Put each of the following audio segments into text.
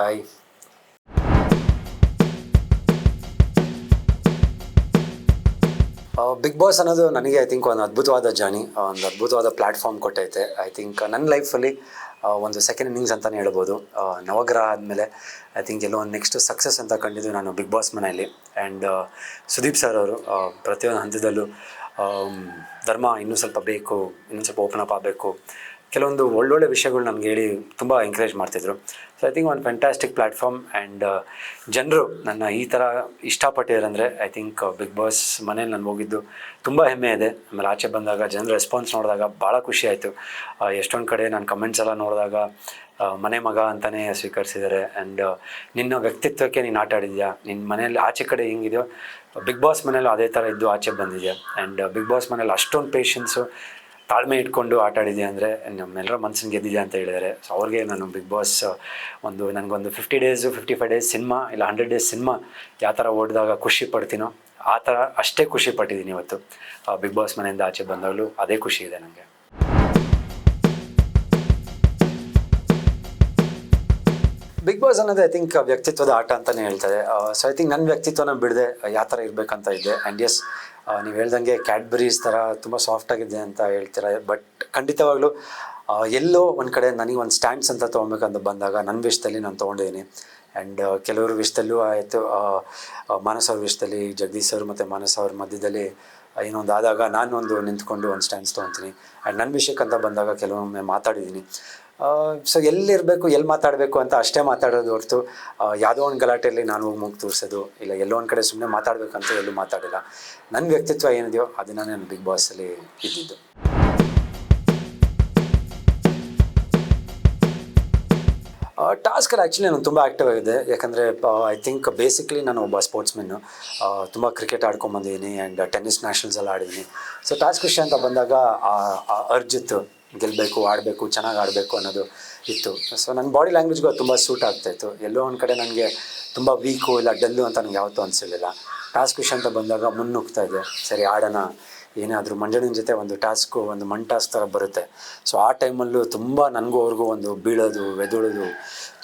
ತಾಯಿ. Big boss ಅನ್ನೋದು ನನಗೆ ಐ ಥಿಂಕ್ ಒಂದು ಅದ್ಭುತವಾದ ಜರ್ನಿ ಒಂದು ಅದ್ಭುತವಾದ ಪ್ಲ್ಯಾಟ್ಫಾರ್ಮ್ ಕೊಟ್ಟೈತೆ. ಐ ಥಿಂಕ್ ನನ್ನ ಲೈಫಲ್ಲಿ ಒಂದು ಸೆಕೆಂಡ್ ಇನ್ನಿಂಗ್ಸ್ ಅಂತಲೇ ಹೇಳ್ಬೋದು. ನವಗ್ರಹ ಆದಮೇಲೆ ಐ ಥಿಂಕ್ ಎಲ್ಲೋ ಒಂದು ನೆಕ್ಸ್ಟ್ ಸಕ್ಸಸ್ ಅಂತ ಕಂಡಿದ್ದು ನಾನು ಬಿಗ್ ಬಾಸ್ ಮನೆಯಲ್ಲಿ. ಆ್ಯಂಡ್ ಸುದೀಪ್ ಸರ್ ಅವರು ಪ್ರತಿಯೊಂದು ಹಂತದಲ್ಲೂ ಆಮ್, ಧರ್ಮ ಇನ್ನೂ ಸ್ವಲ್ಪ ಬೇಕು ಇನ್ನೂ ಸ್ವಲ್ಪ ಓಪನ್ ಅಪ್ ಆಗಬೇಕು. ಕೆಲವೊಂದು ಒಳ್ಳೊಳ್ಳೆ ವಿಷಯಗಳು ನನಗೆ ಹೇಳಿ ತುಂಬ ಎಂಕರೇಜ್ ಮಾಡ್ತಿದ್ರು. ಸೊ ಐ ಥಿಂಕ್ ಒಂದು ಫ್ಯಾಂಟಾಸ್ಟಿಕ್ ಪ್ಲ್ಯಾಟ್ಫಾರ್ಮ್ ಆ್ಯಂಡ್ ಜನರು ನನ್ನ ಈ ಥರ ಇಷ್ಟಪಟ್ಟಿದ್ದಾರೆ ಐ ಥಿಂಕ್ ಬಿಗ್ ಬಾಸ್ ಮನೇಲಿ ನಾನು ಹೋಗಿದ್ದು ತುಂಬ ಹೆಮ್ಮೆ ಇದೆ. ಆಮೇಲೆ ಆಚೆ ಬಂದಾಗ ಜನರ ರೆಸ್ಪಾನ್ಸ್ ನೋಡಿದಾಗ ಭಾಳ ಖುಷಿ ಆಯಿತು. ಎಷ್ಟೊಂದು ಕಡೆ ನಾನು ಕಮೆಂಟ್ಸ್ ಎಲ್ಲ ನೋಡಿದಾಗ ಮನೆ ಮಗ ಅಂತಲೇ ಸ್ವೀಕರಿಸಿದ್ದಾರೆ. ಆ್ಯಂಡ್ ನಿನ್ನ ವ್ಯಕ್ತಿತ್ವಕ್ಕೆ ನೀನು ಆಟ ಆಡಿದ್ಯಾ? ನಿನ್ನ ಮನೇಲಿ ಆಚೆ ಕಡೆ ಹೆಂಗಿದೆಯೋ? ಬಿಗ್ ಬಾಸ್ ಮನೇಲಿ ಅದೇ ಥರ ಇದ್ದು ಆಚೆ ಬಂದಿದೆ ಆ್ಯಂಡ್ ಬಿಗ್ ಬಾಸ್ ಮನೇಲಿ ಅಷ್ಟೊಂದು ಪೇಷನ್ಸು ತಾಳ್ಮೆ ಇಟ್ಕೊಂಡು ಆಟ ಆಡಿದೆ ಅಂದರೆ ನಮ್ಮೆಲ್ಲರ ಮನಸ್ಸನ್ನು ಗೆದ್ದಿದೆ ಅಂತ ಹೇಳಿದ್ದಾರೆ ಸೊ ಅವ್ರಿಗೆ ನಾನು ಬಿಗ್ ಬಾಸ್ ಒಂದು ನನಗೊಂದು fifty days fifty five days cinema ಇಲ್ಲ ಹಂಡ್ರೆಡ್ ಡೇಸ್ ಸಿನಿಮಾ ಯಾವ ಥರ ಓಡಿದಾಗ ಖುಷಿ ಪಡ್ತೀನೋ ಆ ಥರ ಅಷ್ಟೇ ಖುಷಿ ಪಟ್ಟಿದ್ದೀನಿ ಇವತ್ತು. ಬಿಗ್ ಬಾಸ್ ಮನೆಯಿಂದ ಆಚೆ ಬಂದಾಗಲೂ ಅದೇ ಖುಷಿ ಇದೆ ನನಗೆ ಬಿಗ್ ಬಾಸ್ ಅನ್ನೋದು ಐ ಥಿಂಕ್ ವ್ಯಕ್ತಿತ್ವದ ಆಟ ಅಂತಾನೆ ಹೇಳ್ತಾರೆ. ಸೊ ಐ ಥಿಂಕ್ ನನ್ನ ವ್ಯಕ್ತಿತ್ವನ ಬಿಡದೆ, ಯಾವ ಥರ ಇರಬೇಕಂತ ಇದ್ದೆ. ಆ್ಯಂಡ್ ಎಸ್ ನೀವು ಹೇಳ್ದಂಗೆ ಕ್ಯಾಡ್ಬರೀಸ್ ಥರ ತುಂಬ ಸಾಫ್ಟ್ ಆಗಿದೆ ಅಂತ ಹೇಳ್ತೀರ. ಬಟ್ ಖಂಡಿತವಾಗ್ಲೂ ಎಲ್ಲೋ ಒಂದು ಕಡೆ ನನಗೆ ಒಂದು ಸ್ಟ್ಯಾಂಡ್ಸ್ ಅಂತ ತೊಗೊಬೇಕಂತ ಬಂದಾಗ ನನ್ನ ವಿಷಯದಲ್ಲಿ ನಾನು ತೊಗೊಂಡಿದ್ದೀನಿ. ಆ್ಯಂಡ್ ಕೆಲವರು ವಿಷಯದಲ್ಲೂ ಆಯಿತು. ಮಾನಸ್ ಅವ್ರ ವಿಷಯದಲ್ಲಿ ಜಗದೀಶ್ ಸರ್ ಮತ್ತು ಮಾನಸ್ ಅವ್ರ ಮಧ್ಯದಲ್ಲಿ ಏನೊಂದು ಆದಾಗ ನಾನು ಒಂದು ನಿಂತ್ಕೊಂಡು ಒಂದು ಸ್ಟ್ಯಾಂಡ್ಸ್ ತೊಗೊತೀನಿ. ಆ್ಯಂಡ್ ನನ್ನ ವಿಷಯಕ್ಕಂತ ಬಂದಾಗ ಕೆಲವೊಮ್ಮೆ ಮಾತಾಡಿದ್ದೀನಿ. ಸೊ ಎಲ್ಲಿರಬೇಕು, ಎಲ್ಲಿ ಮಾತಾಡಬೇಕು ಅಂತ ಅಷ್ಟೇ ಮಾತಾಡೋದು ಹೊರತು ಯಾವುದೋ ಒಂದು ಗಲಾಟೆಯಲ್ಲಿ ನಾನು ಹೋಗಿ ಮುಗಿ ತೋರಿಸೋದು, ಇಲ್ಲ ಎಲ್ಲೋ ಒಂದು ಕಡೆ ಸುಮ್ಮನೆ ಮಾತಾಡಬೇಕಂತ ಎಲ್ಲೂ ಮಾತಾಡಿಲ್ಲ. ನನ್ನ ವ್ಯಕ್ತಿತ್ವ ಏನಿದೆಯೋ ಅದನ್ನು ನಾನು ಬಿಗ್ ಬಾಸಲ್ಲಿ ಇದ್ದಿದ್ದು. ಟಾಸ್ಕಲ್ಲಿ ಆ್ಯಕ್ಚುಲಿ ನಾನು ತುಂಬ ಆ್ಯಕ್ಟಿವ್ ಆಗಿದೆ. ಯಾಕಂದರೆ ಐ ಥಿಂಕ್ ಬೇಸಿಕ್ಲಿ ನಾನು ಒಬ್ಬ ಸ್ಪೋರ್ಟ್ಸ್ಮೆನ್ನು ತುಂಬ ಕ್ರಿಕೆಟ್ ಆಡ್ಕೊಂಡ್ಬಂದಿದ್ದೀನಿ ಆ್ಯಂಡ್ ಟೆನ್ನಿಸ್ ನ್ಯಾಷನಲ್ಸ್ ಎಲ್ಲ ಆಡಿದ್ದೀನಿ ಸೊ ಟಾಸ್ಕ್ ವಿಷಯ ಅಂತ ಬಂದಾಗ ಅರ್ಜಿತ್ತು ಗೆಲ್ಲಬೇಕು ಆಡಬೇಕು, ಚೆನ್ನಾಗಿ ಆಡಬೇಕು ಅನ್ನೋದು ಇತ್ತು. ಸೊ ನನ್ನ ಬಾಡಿ ಲ್ಯಾಂಗ್ವೇಜ್ಗೂ ಅದು ತುಂಬ ಸೂಟ್ ಆಗ್ತಾಯಿತ್ತು ಎಲ್ಲೋ ಒಂದು ಕಡೆ ನನಗೆ ತುಂಬ ವೀಕು ಇಲ್ಲ ಡಲ್ಲು ಅಂತ ನನಗೆ ಯಾವತ್ತೂ ಅನಿಸಿರಲಿಲ್ಲ. ಟಾಸ್ಕ್ ವಿಷಯ ಅಂತ ಬಂದಾಗ ಮುನ್ನುಗ್ತಾ ಇದೆ. ಸರಿ, ಆಡೋಣ. ಏನಾದರೂ ಮಂಜಣ್ಣನ ಜೊತೆ ಒಂದು ಟಾಸ್ಕು ಒಂದು ಮಣ್ ಟಾಸ್ಕ್ ಥರ ಬರುತ್ತೆ. ಸೊ ಆ ಟೈಮಲ್ಲೂ ತುಂಬ ನನಗೂ ಅವ್ರಿಗೂ ಒಂದು ಬೀಳೋದು ಎದುಳೋದು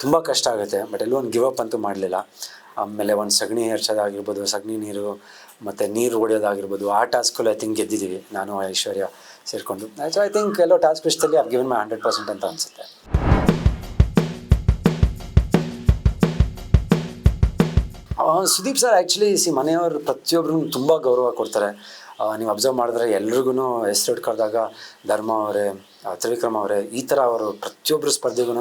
ತುಂಬ ಕಷ್ಟ ಆಗುತ್ತೆ. ಬಟ್ ಎಲ್ಲೂ ಒಂದು ಗಿವ್ ಅಪ್ ಅಂತೂ ಮಾಡಲಿಲ್ಲ. ಆಮೇಲೆ ಒಂದು ಸಗಣಿ ಹರ್ಸೋದಾಗಿರ್ಬೋದು ಸಗಣಿ ನೀರು, ಮತ್ತು ನೀರು ಹೊಡೆಯೋದಾಗಿರ್ಬೋದು, ಆ ಟಾಸ್ಕಲ್ಲಿ ಐ ಥಿಂಕ್ ಗೆದ್ದಿದ್ದೀವಿ ನಾನು, ಐಶ್ವರ್ಯ. ಸೇರಿಕೊಂಡು. ಸೊ ಐ ಥಿಂಕ್ ಎಲ್ಲೋ ಟಾಸ್ಕ್ ವಿಷಯದಲ್ಲಿ ಅವ್ರು ಗಿವನ್ ಮೈ ಹಂಡ್ರೆಡ್ ಪರ್ಸೆಂಟ್ ಅಂತ ಅನಿಸುತ್ತೆ. ಸುದೀಪ್ ಸರ್ ಆ್ಯಕ್ಚುಲಿ ಸಿ ಮನೆಯವರು ಪ್ರತಿಯೊಬ್ಬರು ತುಂಬ ಗೌರವ ಕೊಡ್ತಾರೆ. ನೀವು ಅಬ್ಸರ್ವ್ ಮಾಡಿದ್ರೆ ಎಲ್ರಿಗೂ ಹೆಸರು ಕರೆದಾಗ ಧರ್ಮ ಅವರೇ ತ್ರಿವಿಕ್ರಮ್ ಅವರೇ, ಈ ಥರ ಅವರು ಪ್ರತಿಯೊಬ್ಬರು ಸ್ಪರ್ಧೆಗೂ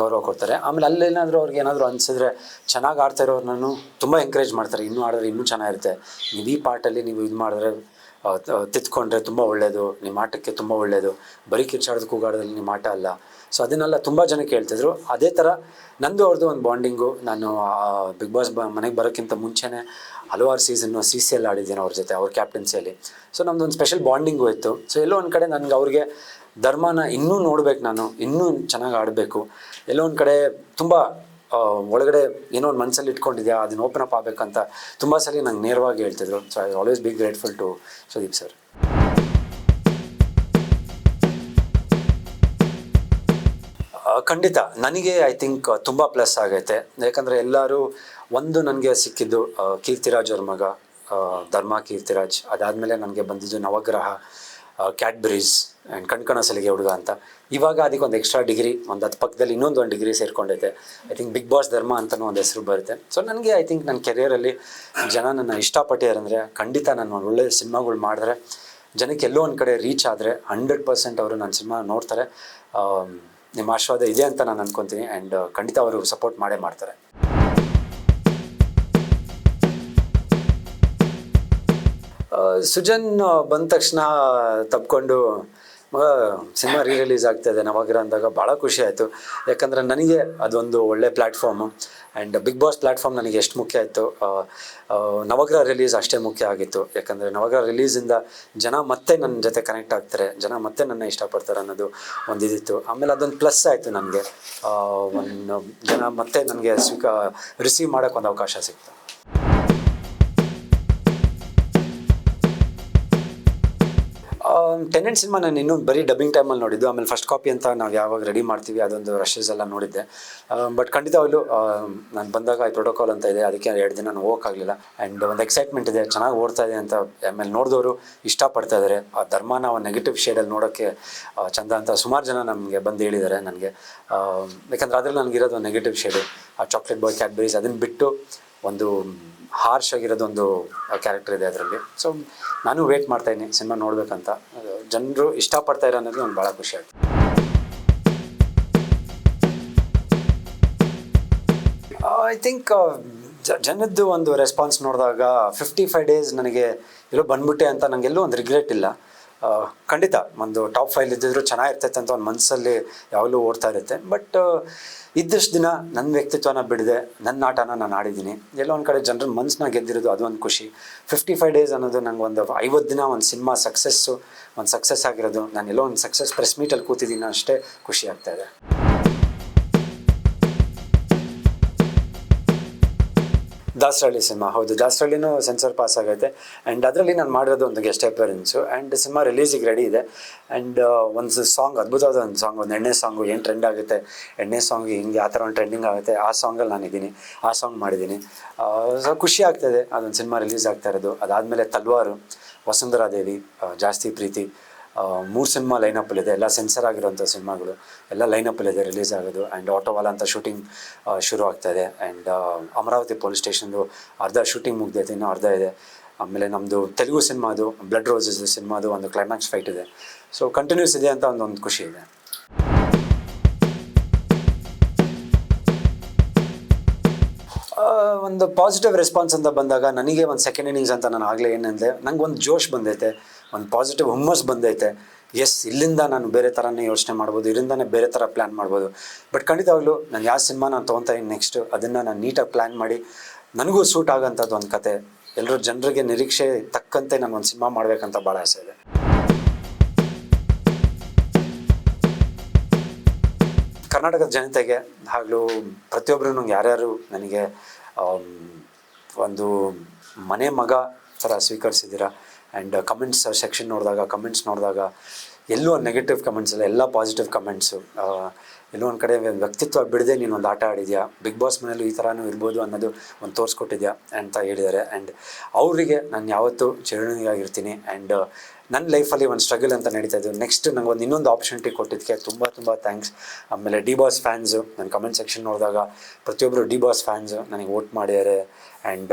ಗೌರವ ಕೊಡ್ತಾರೆ. ಆಮೇಲೆ ಅಲ್ಲೇನಾದರೂ ಅವ್ರಿಗೆ ಏನಾದರೂ ಅನಿಸಿದ್ರೆ ಚೆನ್ನಾಗಿ ಆಡ್ತಾ ನಾನು ತುಂಬ ಎಂಕರೇಜ್ ಮಾಡ್ತಾರೆ. ಇನ್ನೂ ಆಡಿದ್ರೆ ಇನ್ನೂ ಚೆನ್ನಾಗಿರುತ್ತೆ. ನೀವು ಈ ಪಾರ್ಟಲ್ಲಿ ನೀವು ಇದು ಮಾಡಿದ್ರೆ ಆ, ತ- ತಿದ್ಕೊಂಡ್ರೆ ತುಂಬ ಒಳ್ಳೆಯದು ನಿಮ್ಮ ಆಟಕ್ಕೆ ತುಂಬ ಒಳ್ಳೆಯದು ಬರೀ ಕಿರ್ಚಾಡೋದು ಕೂಗಾಡೋದ್ರಲ್ಲಿ ನಿಮ್ಮ ಆಟ ಅಲ್ಲ. ಸೊ ಅದನ್ನೆಲ್ಲ ತುಂಬ ಜನ ಕೇಳ್ತಿದ್ರು. ಅದೇ ಥರ ನಂದು ಅವ್ರದ್ದು ಒಂದು ಬಾಂಡಿಂಗು ನಾನು ಬಿಗ್ ಬಾಸ್ ಬ ಮನೆಗೆ ಬರೋಕ್ಕಿಂತ ಮುಂಚೆನೇ ಹಲವಾರು ಸೀಸನ್ನು ಸಿ ಸಿ ಎಲ್ ಆಡಿದ್ದೀನಿ ಅವ್ರ ಜೊತೆ ಅವ್ರ ಕ್ಯಾಪ್ಟನ್ಸಿಯಲ್ಲಿ ಸೊ ನಮ್ಮದು ಒಂದು ಸ್ಪೆಷಲ್ ಬಾಂಡಿಂಗು ಇತ್ತು. ಸೊ ಎಲ್ಲೋ ಒಂದು ಕಡೆ ನನಗೆ ಅವ್ರಿಗೆ ಧರ್ಮನ ಇನ್ನೂ ನೋಡ್ಬೇಕು ನಾನು ಇನ್ನೂ ಚೆನ್ನಾಗಿ ಆಡಬೇಕು. ಎಲ್ಲೋ ಒಂದು ಕಡೆ ತುಂಬ ಒಳಗಡೆ ಏನೋ ಒಂದು ಮನಸ್ಸಲ್ಲಿ ಇಟ್ಕೊಂಡಿದ್ಯಾ, ಅದನ್ನ ಓಪನ್ ಅಪ್ ಆಗಬೇಕಂತ ತುಂಬ ಸಲ ನಂಗೆ ನೇರವಾಗಿ ಹೇಳ್ತಿದ್ರು. So I always be grateful to Sudeep sir ಖಂಡಿತ ನನಗೆ ಐ ಥಿಂಕ್ ತುಂಬ ಪ್ಲಸ್ ಆಗೈತೆ. ಯಾಕಂದರೆ ಎಲ್ಲರೂ ಒಂದು ನನಗೆ ಸಿಕ್ಕಿದ್ದು ಕೀರ್ತಿರಾಜ್ ಅವ್ರ ಮಗ ಧರ್ಮ ಕೀರ್ತಿರಾಜ್. ಅದಾದಮೇಲೆ ನನಗೆ ಬಂದಿದ್ದು ನವಗ್ರಹ. ಕ್ಯಾಡ್ಬರೀಸ್ ಆ್ಯಂಡ್ ಕಣ್ಕಣ ಸಲಿಗೆ ಹುಡುಗ ಅಂತ. ಇವಾಗ ಅದಕ್ಕೆ ಒಂದು ಎಕ್ಸ್ಟ್ರಾ ಡಿಗ್ರಿ ಒಂದು ಹತ್ತು ಪಕ್ಕದಲ್ಲಿ ಇನ್ನೊಂದು ಒಂದು ಡಿಗ್ರಿ ಸೇರ್ಕೊಂಡೈತೆ ಐ ಥಿಂಕ್ ಬಿಗ್ ಬಾಸ್ ಧರ್ಮ ಅಂತಲೂ ಒಂದು ಹೆಸರು ಬರುತ್ತೆ. ಸೊ ನನಗೆ ಐ ಥಿಂಕ್ ನನ್ನ ಕೆರಿಯರಲ್ಲಿ ಜನ ನನ್ನ ಇಷ್ಟಪಟ್ಟಿದ್ದಾರೆ ಖಂಡಿತ ನಾನು ಒಂದು ಒಳ್ಳೆಯ ಸಿನಿಮಾಗಳು ಮಾಡಿದ್ರೆ, ಜನಕ್ಕೆ ಎಲ್ಲೋ ಒಂದು ಕಡೆ ರೀಚ್ ಆದರೆ ಹಂಡ್ರೆಡ್ ಪರ್ಸೆಂಟ್ ಅವರು ನನ್ನ ಸಿನಿಮಾ ನೋಡ್ತಾರೆ. ನಿಮ್ಮ ಆಶೀರ್ವಾದ ಇದೆ ಅಂತ ನಾನು ಅಂದ್ಕೊತೀನಿ ಆ್ಯಂಡ್ ಖಂಡಿತ ಅವರು ಸಪೋರ್ಟ್ ಮಾಡೇ ಮಾಡ್ತಾರೆ. ಸುಜನ್ ಬಂದ ತಕ್ಷಣ ತಪ್ಕೊಂಡು ಮಗ ಸಿನಿಮಾ ರೀ ರಿಲೀಸ್ ಆಗ್ತಾ ಇದೆ ಅಂದಾಗ ಭಾಳ ಖುಷಿ ಆಯಿತು. ಯಾಕಂದರೆ ನನಗೆ ಅದೊಂದು ಒಳ್ಳೆ platform and Bigg Boss platform ನನಗೆ ಎಷ್ಟು ಮುಖ್ಯ ಆಯಿತು ನವಗ್ರಹ ರಿಲೀಸ್ ಅಷ್ಟೇ ಮುಖ್ಯ ಆಗಿತ್ತು. ಯಾಕಂದರೆ ನವಗ್ರಹ ರಿಲೀಸಿಂದ ಜನ ಮತ್ತೆ ನನ್ನ ಜೊತೆ ಕನೆಕ್ಟ್ ಆಗ್ತಾರೆ, ಜನ ಮತ್ತೆ ನನ್ನ ಇಷ್ಟಪಡ್ತಾರೆ ಅನ್ನೋದು ಒಂದು ಇದಿತ್ತು ಆಮೇಲೆ ಅದೊಂದು ಪ್ಲಸ್ ಆಯಿತು ನನಗೆ. ಒಂದು ಜನ ಮತ್ತೆ ನನಗೆ ಸ್ವೀಕ ರಿಸೀವ್ ಮಾಡೋಕ್ಕೆ ಒಂದು ಅವಕಾಶ ಸಿಕ್ತು. ಟೆನೆಂಟ್ ಸಿನಿಮಾ ನಾನು ಇನ್ನೂ ಬರೀ ಡಬ್ಬಿಂಗ್ ಟೈಮಲ್ಲಿ ನೋಡಿದ್ದು. ಆಮೇಲೆ ಫಸ್ಟ್ ಕಾಪಿ ಅಂತ ನಾವು ಯಾವಾಗ ರೆಡಿ ಮಾಡ್ತೀವಿ, ಅದೊಂದು ರಶಸ್ ಎಲ್ಲ ನೋಡಿದ್ದೆ. ಬಟ್ ಖಂಡಿತವಾಗ್ಲೂ ನಾನು ಬಂದಾಗ ಈ ಪ್ರೋಟೋಕಾಲ್ ಅಂತ ಇದೆ, ಅದಕ್ಕೆ ಎರಡು ದಿನ ನಾನು ಹೋಗೋಕ್ಕಾಗಲಿಲ್ಲ ಆ್ಯಂಡ್ ಒಂದು ಎಕ್ಸೈಟ್ಮೆಂಟ್ ಇದೆ, ಚೆನ್ನಾಗಿ ಓಡ್ತಾ ಇದೆ ಅಂತ ಆಮೇಲೆ ನೋಡಿದವರು ಇಷ್ಟಪಡ್ತಾ ಇದ್ದಾರೆ ಆ ಧರ್ಮನ ನಾವು ನೆಗೆಟಿವ್ ಶೇಡಲ್ಲಿ ನೋಡೋಕ್ಕೆ ಚಂದ ಅಂತ ಸುಮಾರು ಜನ ನಮಗೆ ಬಂದು ಹೇಳಿದ್ದಾರೆ ನನಗೆ. ಯಾಕಂದರೆ ಅದರಲ್ಲಿ ನನಗಿರೋದು ನೆಗೆಟಿವ್ ಶೇಡು ಆ ಚಾಕ್ಲೇಟ್ ಬಾಯ್ ಕ್ಯಾಡ್ಬರೀಸ್ ಅದನ್ನು ಬಿಟ್ಟು ಒಂದು ಹಾರ್ಶ್ ಆಗಿರೋದೊಂದು ಕ್ಯಾರೆಕ್ಟರ್ ಇದೆ ಅದರಲ್ಲಿ. ಸೊ ನಾನು ವೇಟ್ ಮಾಡ್ತಾ ಇದ್ದೀನಿ ಸಿನಿಮಾ ನೋಡ್ಬೇಕಂತ. ಜನರು ಇಷ್ಟಪಡ್ತಾ ಇರೋ ಅನ್ನೋದು ನನಗೆ ಭಾಳ ಖುಷಿ ಆಯ್ತು. ಐ ಥಿಂಕ್ ಜನದ್ದು ಒಂದು ರೆಸ್ಪಾನ್ಸ್ ನೋಡಿದಾಗ ಫಿಫ್ಟಿ ಫೈವ್ ಡೇಸ್ ನನಗೆ ಎಲ್ಲೋ ಬಂದ್ಬಿಟ್ಟೆ ಅಂತ ನನಗೆಲ್ಲೂ ಒಂದು ರಿಗ್ರೆಟ್ ಇಲ್ಲ. ಖಂಡಿತ ಒಂದು ಟಾಪ್ ಫೈಲ್ ಇದ್ದಿದ್ರು ಚೆನ್ನಾಗಿರ್ತೈತೆ ಅಂತ ಒಂದು ಮನಸ್ಸಲ್ಲಿ ಯಾವಾಗಲೂ ಓಡ್ತಾ ಇರುತ್ತೆ. ಬಟ್ ಇದ್ದಷ್ಟು ದಿನ ನನ್ನ ವ್ಯಕ್ತಿತ್ವನ ಬಿಡದೆ ನನ್ನ ಆಟನ ನಾನು ಆಡಿದ್ದೀನಿ. ಎಲ್ಲೋ ಒಂದು ಕಡೆ ಜನರ ಮನಸ್ಸನ್ನ ಗೆದ್ದಿರೋದು ಅದು ಒಂದು ಖುಷಿ. ಫಿಫ್ಟಿ ಫೈವ್ ಡೇಸ್ ಅನ್ನೋದು ನಂಗೆ ಒಂದು ಐವತ್ತು ದಿನ ಒಂದು ಸಿನಿಮಾ ಸಕ್ಸಸ್ಸು ಒಂದು ಸಕ್ಸಸ್ ಆಗಿರೋದು. ನಾನು ಎಲ್ಲೋ ಒಂದು ಸಕ್ಸಸ್ ಪ್ರೆಸ್ ಮೀಟಲ್ಲಿ ಕೂತಿದ್ದೀನಿ ಅಷ್ಟೇ ಖುಷಿ ಆಗ್ತಾ ದಾಸರಳ್ಳಿ ಸಿನಿಮಾ. ಹೌದು, ದಾಸರಳ್ಳಿನೂ ಸೆನ್ಸರ್ ಪಾಸ್ ಆಗುತ್ತೆ ಆ್ಯಂಡ್ ಅದರಲ್ಲಿ ನಾನು ಮಾಡಿರೋದು ಒಂದು ಗೆಸ್ಟ್ ಅಪಿಯರೆನ್ಸು ಆ್ಯಂಡ್ ಸಿನಿಮಾ ರಿಲೀಸಿಗೆ ರೆಡಿ ಇದೆ. ಆ್ಯಂಡ್ ಒಂದು ಸಾಂಗ್ ಅದ್ಭುತವಾದ ಒಂದು ಸಾಂಗ್ ಒಂದು ಎಣ್ಣೆ ಸಾಂಗು ಏನು ಟ್ರೆಂಡ್ ಆಗುತ್ತೆ, ಎಣ್ಣೆ ಸಾಂಗ್ ಹಿಂಗೆ, ಆ ಥರ ಒಂದು ಟ್ರೆಂಡಿಂಗ್ ಆಗುತ್ತೆ, ಆ ಸಾಂಗಲ್ಲಿ ನಾನಿದ್ದೀನಿ, ಆ ಸಾಂಗ್ ಮಾಡಿದ್ದೀನಿ. ಸೊ ಖುಷಿ ಆಗ್ತದೆ, ಅದೊಂದು ಸಿನಿಮಾ ರಿಲೀಸ್ ಆಗ್ತಾ ಇರೋದು. ಅದಾದಮೇಲೆ ತಲ್ವಾರು, ವಸುಂಧರಾ ದೇವಿ ಜಾಸ್ತಿ ಪ್ರೀತಿ ಮೂರು ಸಿನಿಮಾ ಲೈನಪ್ಪಲ್ಲಿದೆ ಎಲ್ಲ ಸೆನ್ಸರ್ ಆಗಿರೋಂಥ ಸಿನಿಮಾಗಳು ಎಲ್ಲ ಲೈನಪ್ಪಲ್ಲಿದೆ ರಿಲೀಸ್ ಆಗೋದು. ಆ್ಯಂಡ್ ಆಟೋವಾಲ ಅಂತ ಶೂಟಿಂಗ್ ಶುರು ಆಗ್ತಾಯಿದೆ ಆ್ಯಂಡ್ ಅಮರಾವತಿ ಪೊಲೀಸ್ ಸ್ಟೇಷನ್ದು ಅರ್ಧ ಶೂಟಿಂಗ್ ಮುಗ್ದೈತೆ, ಇನ್ನೂ ಅರ್ಧ ಇದೆ. ಆಮೇಲೆ ನಮ್ಮದು ತೆಲುಗು ಸಿನಿಮಾದು ಬ್ಲಡ್ ರೋಸಸ್ ಸಿನಿಮಾದು ಒಂದು ಕ್ಲೈಮ್ಯಾಕ್ಸ್ ಫೈಟ್ ಇದೆ. ಸೊ ಕಂಟಿನ್ಯೂಸ್ ಇದೆ ಅಂತ ಒಂದು ಒಂದು ಖುಷಿ ಇದೆ. ಒಂದು ಪಾಸಿಟಿವ್ ರೆಸ್ಪಾನ್ಸ್ ಅಂತ ಬಂದಾಗ ನನಗೆ ಒಂದು ಸೆಕೆಂಡ್ ಇನ್ನಿಂಗ್ಸ್ ಅಂತ ನಾನು ಆಗಲೇ ಏನಂದೆ ನಂಗೆ ಒಂದು ಜೋಶ್ ಬಂದೈತೆ. ಒಂದು ಪಾಸಿಟಿವ್ ಹುಮ್ಮಸ್ ಬಂದೈತೆ. ಎಸ್ ಇಲ್ಲಿಂದ ನಾನು ಬೇರೆ ಥರನೇ ಯೋಚನೆ ಮಾಡ್ಬೋದು, ಇಲ್ಲಿಂದನೇ ಬೇರೆ ಥರ ಪ್ಲ್ಯಾನ್ ಮಾಡ್ಬೋದು. ಬಟ್ ಖಂಡಿತವಾಗ್ಲೂ ನಾನು ಯಾವ ಸಿನಿಮಾ ನಾನು ತೊಗೊತಾ ಇದ್ದೀನಿ ನೆಕ್ಸ್ಟ್ ಅದನ್ನು ನಾನು ನೀಟಾಗಿ ಪ್ಲ್ಯಾನ್ ಮಾಡಿ, ನನಗೂ ಸೂಟ್ ಆಗೋಂಥದ್ದು ಒಂದು ಕತೆ. ಎಲ್ಲರೂ ಜನರಿಗೆ ನಿರೀಕ್ಷೆ ತಕ್ಕಂತೆ ನಾನು ಒಂದು ಸಿನಿಮಾ ಮಾಡಬೇಕಂತ ಭಾಳ ಆಸೆ ಇದೆ. ಕರ್ನಾಟಕದ ಜನತೆಗೆ ಹಾಗೂ ಪ್ರತಿಯೊಬ್ಬರೂ ಯಾರ್ಯಾರು ನನಗೆ ಒಂದು ಮನೆ ಮಗ ಥರ ಸ್ವೀಕರಿಸಿದ್ದೀರಾ ಆ್ಯಂಡ್ ಕಮೆಂಟ್ಸ್ ಸೆಕ್ಷನ್ ನೋಡಿದಾಗ ಕಮೆಂಟ್ಸ್ ನೋಡಿದಾಗ, ಎಲ್ಲೂ ನೆಗೆಟಿವ್ ಕಮೆಂಟ್ಸ್ ಇಲ್ಲ, ಎಲ್ಲ ಪಾಸಿಟಿವ್ ಕಮೆಂಟ್ಸು ಎಲ್ಲೋ ಒಂದು ಕಡೆ ವ್ಯಕ್ತಿತ್ವ ಬಿಡದೆ ನೀನು ಒಂದು ಆಟ ಆಡಿದ್ಯಾ? ಬಿಗ್ ಬಾಸ್ ಮನೇಲೂ ಈ ಥರನೂ ಇರ್ಬೋದು ಅನ್ನೋದು ಒಂದು ತೋರಿಸ್ಕೊಟ್ಟಿದ್ಯಾ ಅಂತ ಹೇಳಿದ್ದಾರೆ ಆ್ಯಂಡ್ ಅವರಿಗೆ ನಾನು ಯಾವತ್ತೂ ಚಿರಣಿಯಾಗಿರ್ತೀನಿ ಆ್ಯಂಡ್ ನನ್ನ ಲೈಫಲ್ಲಿ ಒಂದು ಸ್ಟ್ರಗಲ್ ಅಂತ ನಡೀತಾ ಇದ್ದು ನೆಕ್ಸ್ಟ್ ನಂಗೆ ಒಂದು ಇನ್ನೊಂದು ಆಪರ್ಚುನಿಟಿ ಕೊಟ್ಟಿದ್ದಕ್ಕೆ ತುಂಬ ತುಂಬ ಥ್ಯಾಂಕ್ಸ್ ಆಮೇಲೆ ಡಿ ಬಾಸ್ ಫ್ಯಾನ್ಸು ನನ್ನ ಕಮೆಂಟ್ ಸೆಕ್ಷನ್ ನೋಡಿದಾಗ ಪ್ರತಿಯೊಬ್ಬರು ಡಿ ಬಾಸ್ ಫ್ಯಾನ್ಸು ನನಗೆ ವೋಟ್ ಮಾಡಿದ್ದಾರೆ ಆ್ಯಂಡ್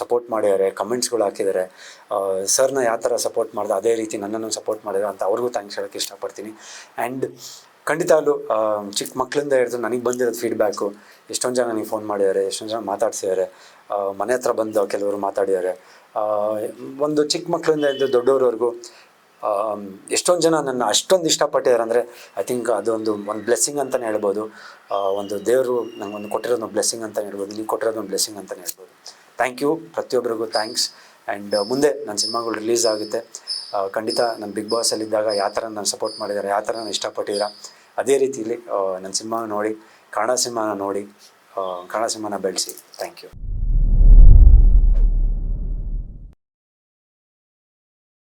ಸಪೋರ್ಟ್ ಮಾಡಿದ್ದಾರೆ ಕಮೆಂಟ್ಸ್ಗಳು ಹಾಕಿದ್ದಾರೆ. ಸರ್ನ ಯಾವ ಥರ ಸಪೋರ್ಟ್ ಮಾಡಿದೆ, ಅದೇ ರೀತಿ ನನ್ನನ್ನು ಸಪೋರ್ಟ್ ಮಾಡಿದ್ರು ಅಂತ ಅವ್ರಿಗೂ ಥ್ಯಾಂಕ್ಸ್ ಹೇಳೋಕ್ಕೆ ಇಷ್ಟಪಡ್ತೀನಿ. ಆ್ಯಂಡ್ ಖಂಡಿತವಾಗ್ಲೂ ಚಿಕ್ಕ ಮಕ್ಕಳಿಂದ ಹಿಡಿದು ನನಗೆ ಬಂದಿರೋದು ಫೀಡ್ಬ್ಯಾಕು ಎಷ್ಟೊಂದು ಜನ ನನಗೆ ಫೋನ್ ಮಾಡಿದ್ದಾರೆ, ಎಷ್ಟೊಂದು ಜನ ಮಾತಾಡ್ಸಿದ್ದಾರೆ. ಮನೆ ಹತ್ರ ಬಂದು ಕೆಲವರು ಮಾತಾಡಿದ್ದಾರೆ. ಒಂದು ಚಿಕ್ಕ ಮಕ್ಕಳಿಂದ ಹಿಡಿದು ದೊಡ್ಡವ್ರವರೆಗೂ ಎಷ್ಟೊಂದು ಜನ ನನ್ನ ಅಷ್ಟೊಂದು ಇಷ್ಟಪಟ್ಟಿದ್ದಾರೆ ಅಂದರೆ ಐ ಥಿಂಕ್ ಅದೊಂದು ಒಂದು ಬ್ಲೆಸ್ಸಿಂಗ್ ಅಂತಲೇ ಹೇಳ್ಬೋದು. ಒಂದು ದೇವರು ನಂಗೆ ಒಂದು ಕೊಟ್ಟಿರೋದು ಬ್ಲೆಸ್ಸಿಂಗ್ ಅಂತಲೇ ಹೇಳ್ಬೋದು. ನೀವು ಕೊಟ್ಟಿರೋದು ಒಂದು ಬ್ಲೆಸ್ಸಿಂಗ್ ಅಂತಲೇ ಹೇಳ್ಬೋದು. ಥ್ಯಾಂಕ್ ಯು ಪ್ರತಿಯೊಬ್ಬರಿಗೂ ಥ್ಯಾಂಕ್ಸ್ ಆ್ಯಂಡ್ ಮುಂದೆ ನನ್ನ ಸಿನಿಮಾಗಳು ರಿಲೀಸ್ ಆಗುತ್ತೆ. ಖಂಡಿತ ನನ್ನ ಬಿಗ್ ಬಾಸಲ್ಲಿದ್ದಾಗ ಯಾವ ಥರ ನಾನು ಸಪೋರ್ಟ್ ಮಾಡಿದ್ದಾರೆ ಯಾವ ಥರ ನಾನು ಇಷ್ಟಪಟ್ಟಿದ್ದೀರಾ ಅದೇ ರೀತಿಯಲ್ಲಿ ನನ್ನ ಸಿನಿಮಾ ನೋಡಿ ಕನ್ನಡ ಸಿನಿಮಾನ ನೋಡಿ ಕನ್ನಡ ಸಿನಿಮಾನ ಬೆಳೆಸಿ. Thank you